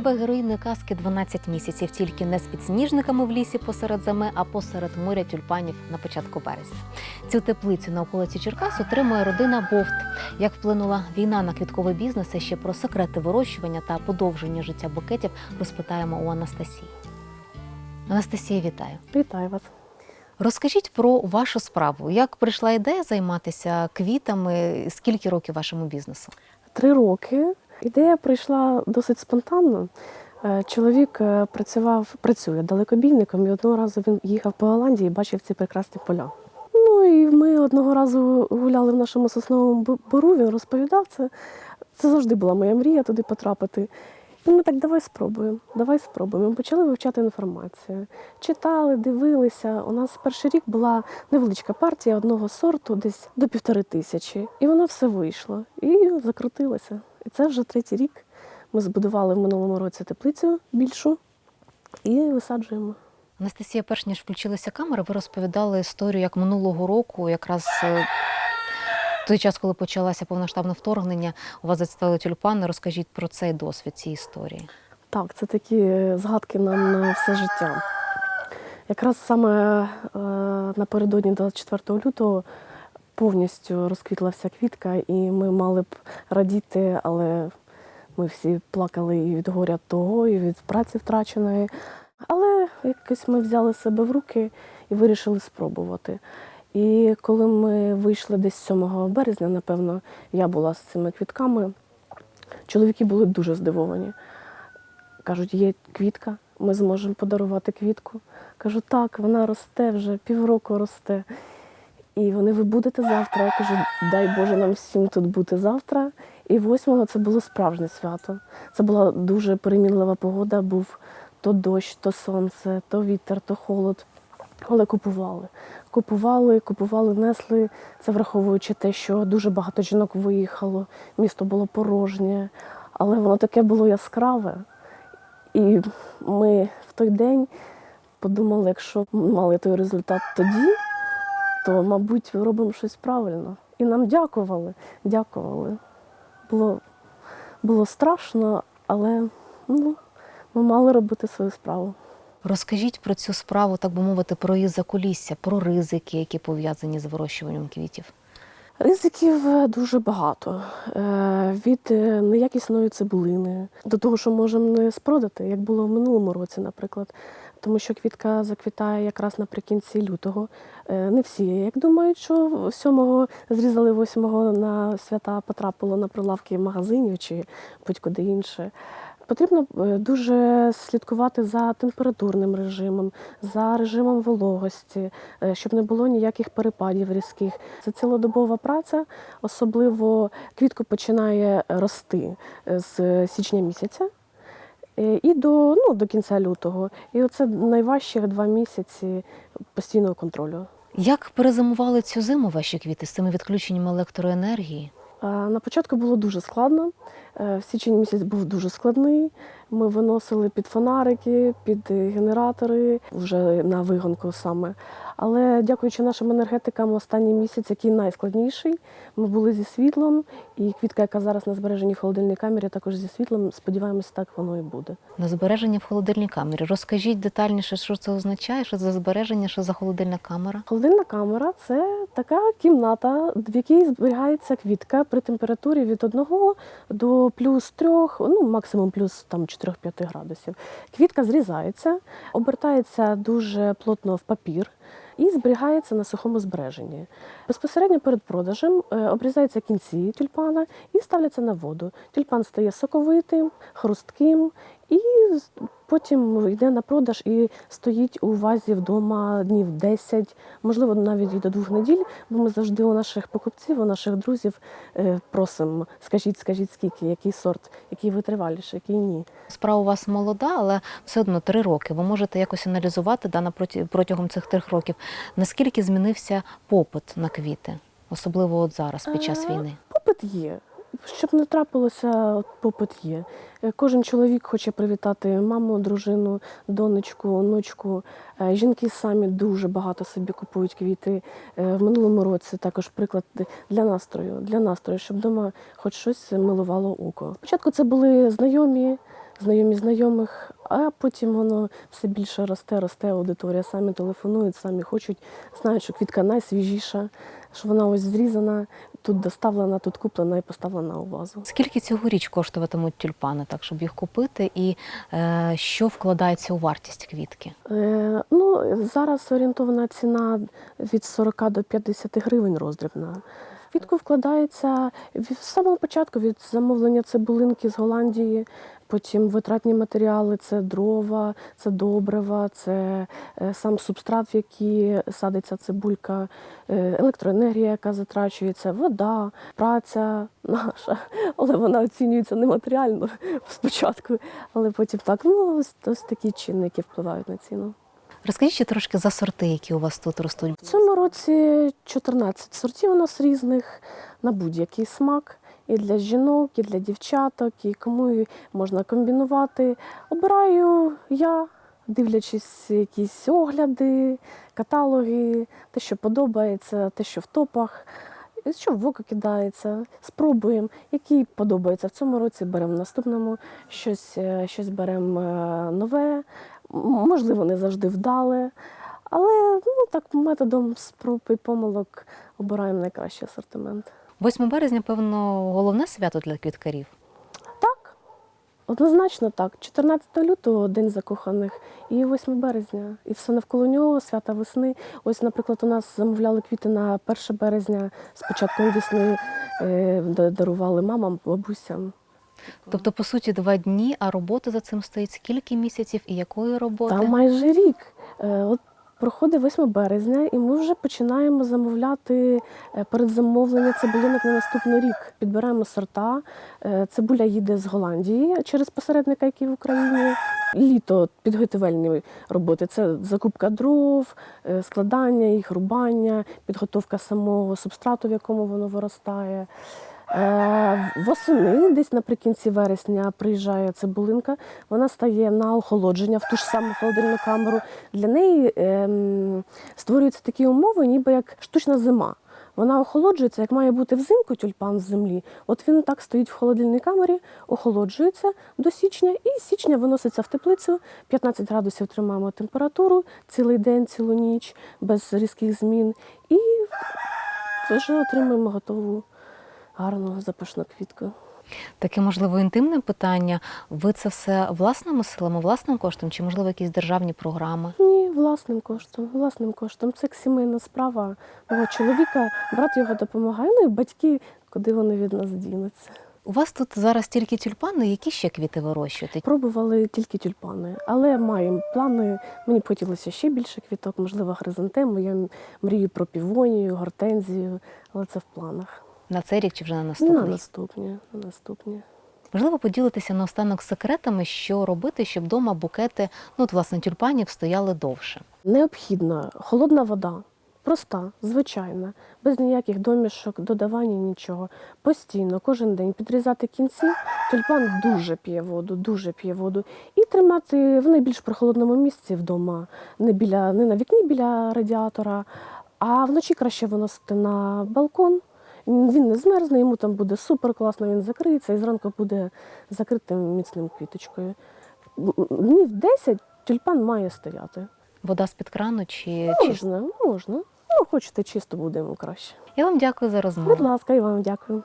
Себе героїною казки 12 місяців, тільки не з підсніжниками в лісі посеред зими, а посеред моря тюльпанів на початку березня. Цю теплицю на околиці Черкас отримує родина Бовт. Як вплинула війна на квітковий бізнес, і ще про секрети вирощування та подовження життя букетів розпитаємо у Анастасії. Анастасія, вітаю. Вітаю вас. Розкажіть про вашу справу. Як прийшла ідея займатися квітами? Скільки років вашому бізнесу? Три роки. Ідея прийшла досить спонтанно. Е, Чоловік е, працював, працює далекобійником, і одного разу він їхав по Голландії і бачив ці прекрасні поля. Ну і ми одного разу гуляли в нашому сосновому бо- бору, він розповідав це. Це завжди була моя мрія туди потрапити. І ми так давай спробуємо, давай спробуємо. Ми почали вивчати інформацію. Читали, дивилися. У нас перший рік була невеличка партія одного сорту, десь до півтори тисячі. І воно все вийшло. І закрутилося. І це вже третій рік. Ми збудували в минулому році теплицю більшу і висаджуємо. Анастасія, перш ніж включилися камери, ви розповідали історію, як минулого року, якраз е, в той час, коли почалося повноштабне вторгнення, у вас зацвіли тюльпани. Розкажіть про цей досвід, ці історії. Так, це такі згадки нам на все життя. Якраз саме е, напередодні 24 лютого повністю розквітла вся квітка, і ми мали б радіти, але ми всі плакали і від горя того, і від праці втраченої. Але якось ми взяли себе в руки і вирішили спробувати. І коли ми вийшли десь 7 березня, напевно, я була з цими квітками, чоловіки були дуже здивовані. Кажуть, є квітка, ми зможемо подарувати квітку. Кажу, так, вона росте вже півроку росте. І вони, ви будете завтра. Я кажу, дай Боже нам всім тут бути завтра. І восьмого це було справжнє свято. Це була дуже перемінлива погода, був то дощ, то сонце, то вітер, то холод. Але купували. Купували, купували, несли. Це враховуючи те, що дуже багато жінок виїхало, місто було порожнє, але воно таке було яскраве. І ми в той день подумали, якщо мали той результат тоді, то, мабуть, робимо щось правильно. І нам дякували, дякували. Було, було страшно, але ну, ми мали робити свою справу. Розкажіть про цю справу, так би мовити, про її закулісся, про ризики, які пов'язані з вирощуванням квітів. Ризиків е, дуже багато. Е, Від е, неякісної цибулини до того, що можемо не спродати, як було в минулому році, наприклад. Тому що квітка заквітає якраз наприкінці лютого. Е, Не всі, як думають, що 7-го зрізали 8-го на свята потрапило на прилавки магазинів чи будь-куди інше. Потрібно е, дуже слідкувати за температурним режимом, за режимом вологості, е, щоб не було ніяких перепадів різких. Це цілодобова праця, особливо квітку починає рости з січня місяця. Е, І до, ну, до кінця лютого. І оце найважчі два місяці постійного контролю. Як перезимували цю зиму ваші квіти з цими відключеннями електроенергії? На початку було дуже складно. Е, Січень місяць був дуже складний. Ми виносили під фонарики, під генератори, вже на вигонку саме. Але дякуючи нашим енергетикам, останній місяць, який найскладніший, ми були зі світлом, і квітка, яка зараз на збереженні в холодильній камері, також зі світлом. Сподіваємось, так воно і буде. На збереження в холодильній камері. Розкажіть детальніше, що це означає, що за збереження, що за холодильна камера. Холодильна камера це така кімната, в якій зберігається квітка при температурі від 1 до плюс 3, ну максимум плюс там 4-5 градусів. Квітка зрізається, обертається дуже плотно в папір. І зберігається на сухому збереженні. Безпосередньо перед продажем е, обрізаються кінці тюльпана і ставляться на воду. Тюльпан стає соковитим, хрустким і потім йде на продаж і стоїть у вазі вдома днів 10, можливо, навіть і до двох неділь, бо ми завжди у наших покупців, у наших друзів е, просимо, скажіть, скажіть, скільки, який сорт, який витриваліший, який ні. Справа у вас молода, але все одно три роки. Ви можете якось аналізувати да, протягом цих трьох років, наскільки змінився попит на квіти, особливо от зараз, під час Е, війни. Попит є. Щоб не трапилося, попит є. Е, Кожен чоловік хоче привітати маму, дружину, донечку, онучку. Е, Жінки самі дуже багато собі купують квіти. Е, В минулому році також приклад для настрою, для настрою, щоб вдома хоч щось милувало око. Спочатку це були знайомі, знайомі знайомих, а потім воно все більше росте, росте аудиторія. Самі телефонують, самі хочуть, знають, що квітка найсвіжіша, що вона ось зрізана, тут доставлена, тут куплена і поставлена у вазу. Скільки цьогоріч коштуватимуть тюльпани, так щоб їх купити, і е, що вкладається у вартість квітки? Е, ну, зараз орієнтована ціна від 40 до 50 гривень роздрібна. Квітку вкладається з самого початку від замовлення цибулинки з Голландії, потім витратні матеріали це дрова, це добрива, це е, сам субстрат, в який садиться цибулька, е, електроенергія, яка затрачується, вода, праця наша, але вона оцінюється не матеріально спочатку, але потім так. Ну, ось такі чинники впливають на ціну. Розкажіть ще трошки за сорти, які у вас тут ростуть. В цьому році 14 сортів у нас різних на будь-який смак. І для жінок, і для дівчаток, і кому можна комбінувати. Обираю я, дивлячись якісь огляди, каталоги, те, що подобається, те, що в топах, що в око кидається. Спробуємо, який подобається. В цьому році беремо в наступному, щось, е, щось беремо е, нове, можливо, не завжди вдале. Але ну, так методом спроб і помилок обираємо найкращий асортимент. 8 березня, певно, головне свято для квіткарів. Так, однозначно так. 14 лютого День закоханих і 8 березня. І все навколо нього, свята весни. Ось, наприклад, у нас замовляли квіти на 1 березня, з початком весни е, дарували мамам, бабусям. Тобто, по суті, два дні, а робота за цим стоїть скільки місяців і якої роботи? Та майже рік. Е, От проходить 8 березня, і ми вже починаємо замовляти е, передзамовлення цибулинок на наступний рік. Підбираємо сорта. Е, Цибуля їде з Голландії через посередника, який в Україні. Літо підготовельні роботи це закупка дров, складання їх, рубання, підготовка самого субстрату, в якому воно виростає. Е, Восени, десь наприкінці вересня, приїжджає цибулинка. Вона стає на охолодження в ту ж саму холодильну камеру. Для неї ем, створюються такі умови, ніби як штучна зима. Вона охолоджується, як має бути взимку тюльпан з землі. От він так стоїть в холодильній камері, охолоджується до січня, і з січня виноситься в теплицю. 15 градусів тримаємо температуру цілий день, цілу ніч, без різких змін. І вже отримуємо готову гарну запашну квітку. Таке, можливо, інтимне питання. Ви це все власними силами, власним коштом, чи можливо якісь державні програми? Ні, власним коштом, власним коштом. Це сімейна справа мого чоловіка, брат його допомагає, ну і батьки, куди вони від нас дінуться. У вас тут зараз тільки тюльпани, які ще квіти вирощуєте? Пробували тільки тюльпани, але маємо плани. Мені б хотілося ще більше квіток, можливо, хризантему. Я мрію про півонію, гортензію, але це в планах. На цей рік чи вже на На наступний? наступні, на наступні. Можливо, поділитися наостанок секретами, що робити, щоб вдома букети, ну от власне тюльпанів стояли довше. Необхідна холодна вода, проста, звичайна, без ніяких домішок, додавання, нічого. Постійно, кожен день підрізати кінці. Тюльпан дуже п'є воду, дуже п'є воду. І тримати в найбільш прохолодному місці вдома, не, біля, не на вікні біля радіатора, а вночі краще виносити на балкон. Він не змерзне, йому там буде супер класно, він закриється і зранку буде закритим міцним квіточкою. Днів 10 тюльпан має стояти. Вода з-під крану чи, чи... Можна, можна. Ну, хочете чисто будемо краще. Я вам дякую за розмову. Будь ласка, і вам дякую.